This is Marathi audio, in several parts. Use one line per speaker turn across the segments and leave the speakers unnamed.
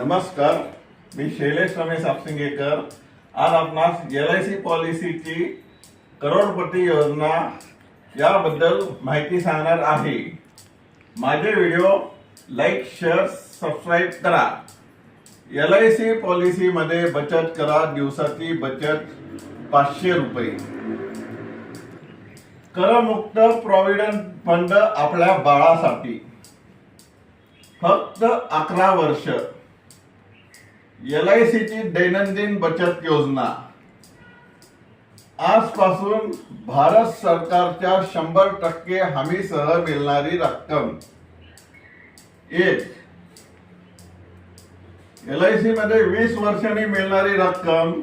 नमस्कार मी शैलेश रमेश आपसिंगेकर. आज आपणास एल आय सी पॉलिसीची करोडपती योजना याबद्दल माहिती सांगणार आहे. माझे व्हिडिओ लाईक शेअर सबस्क्राईब करा. एल आय सी पॉलिसीमध्ये बचत करा दिवसाची बचत पाचशे रुपये. करमुक्त प्रॉव्हिडंट फंड आपल्या बाळासाठी. फक्त अकरा वर्ष. एल आय सीची दैनंदिन बचत योजना. आजपासून भारत सरकारच्या शंभर टक्के हमीसह मिळणारी रक्कम. एक एल आय सी मध्ये वीस वर्षांनी मिळणारी रक्कम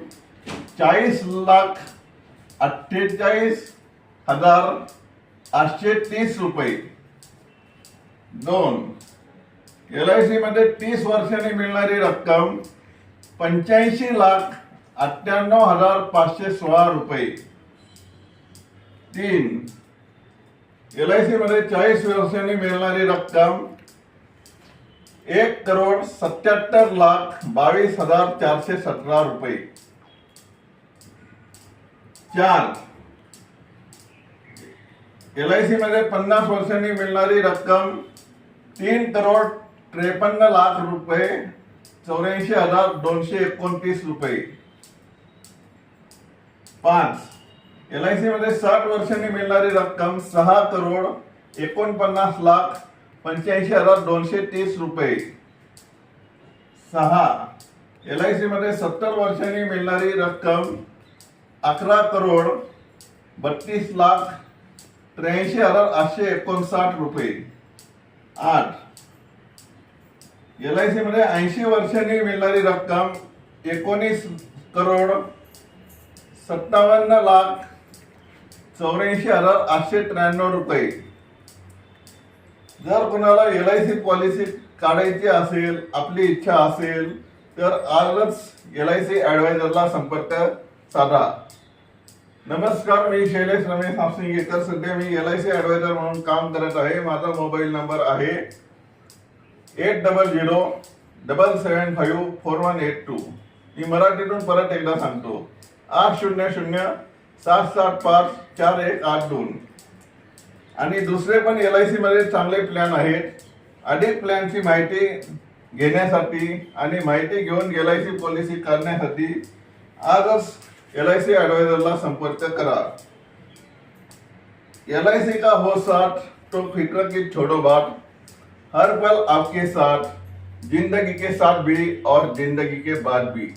चाळीस लाख अठ्ठेचाळीस हजार आठशे तीस रुपये. दोन एल आय सी मध्ये तीस वर्षांनी मिळणारी रक्कम पंच्याऐंशी लाख अठ्ठ्याण्णव हजार पाचशे सोळा रुपये. तीन एल आय सी मध्ये चाळीस वर्षांनी मिळणारी रक्कम एक करोड सत्याहत्तर लाख बावीस हजार चारशे सतरा रुपये. चार एल आय सी मध्ये पन्नास वर्षांनी मिळणारी रक्कम तीन करोड त्रेपन्न लाख रुपये चौऱ्याऐंशी हजार दोनशे एकोणतीस रुपये. पाच. एल आय सी मध्ये साठ वर्षांनी मिळणारी रक्कम सहा करोड एकोणपन्नास लाख पंच्याऐंशी हजार दोनशे तीस रुपये. सहा. एल आय सी मध्ये सत्तर वर्षांनी मिळणारी रक्कम अकरा करोड बत्तीस लाख त्र्याऐंशी हजार आठशे एकोणसाठ रुपये. आठ. एल आय सी मध्ये ऐंशी वर्षांनी मिळणारी रक्कम एकोणीस करोड सत्तावन्न लाख चौऱ्याऐंशी हजार आठशे त्र्याण्णव रुपये. जर कोणाला एल आय सी पॉलिसी काढायची असेल आपली इच्छा असेल तर आजच एल आय सी ॲडवायझरला संपर्क साधा. नमस्कार मी शैलेश रमेश हापसिंगेकर सध्या मी एल आय सी ॲडवायझर म्हणून काम करत आहे. माझा मोबाईल नंबर आहे eight double zero double seven five four one eight two मी मराठीतून परत एकदा सांगतो. आठ शून्य शून्य सात सात पाच चार एक आठ दोन. आणि दुसरे पण एल आय सीमध्ये चांगले प्लॅन आहेत. अधिक प्लॅनची माहिती घेण्यासाठी आणि माहिती घेऊन एल आय सी पॉलिसी करण्यासाठी आजच एल आय सी ॲडवायझरला संपर्क करा. एल आई सी का हो साथ तो फिक्र की छोड़ो बात हर पल आपके साथ जिंदगी के साथ भी और जिंदगी के बाद भी।